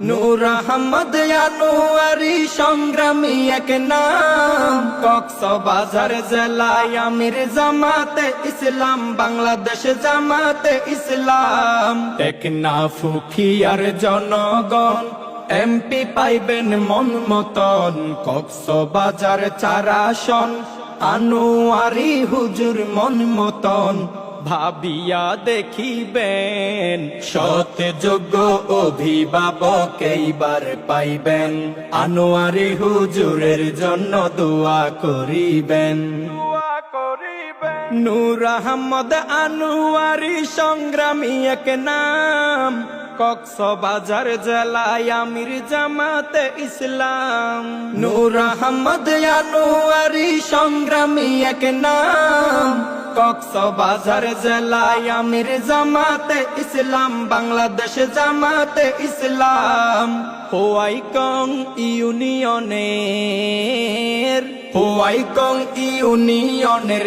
নূর আহমদ আনোয়ারি সংগ্রামী এক নাম। কক্সবাজার জেলায় জামাতে ইসলাম, বাংলাদেশ জামাতে ইসলাম। টেকনাফ ফুকিয়ার জনগণ, এমপি পাইবেন মন মতন কক্সবাজার চারাসন আনোয়ারি হুজুর মন মতন ভাবিয়া দেখিবেন। সৎ যোগ্য অভিভাবক এইবার পাইবেন। আনোয়ারি হুজুরের জন্য দোয়া করিবেন। নূর আহমদ আনোয়ারি সংগ্রামী এক নাম। কক্সবাজার জেলায় আমির জামাতে ইসলাম। নূর আহমদ আনোয়ারি সংগ্রামী এক নাম। কক্সবাজার জেলায় আমির জামাতে ইসলাম বাংলাদেশ জামাতে ইসলাম। হোয়াই কং ইউনিয়নের হোয়াই কং ইউনিয়নের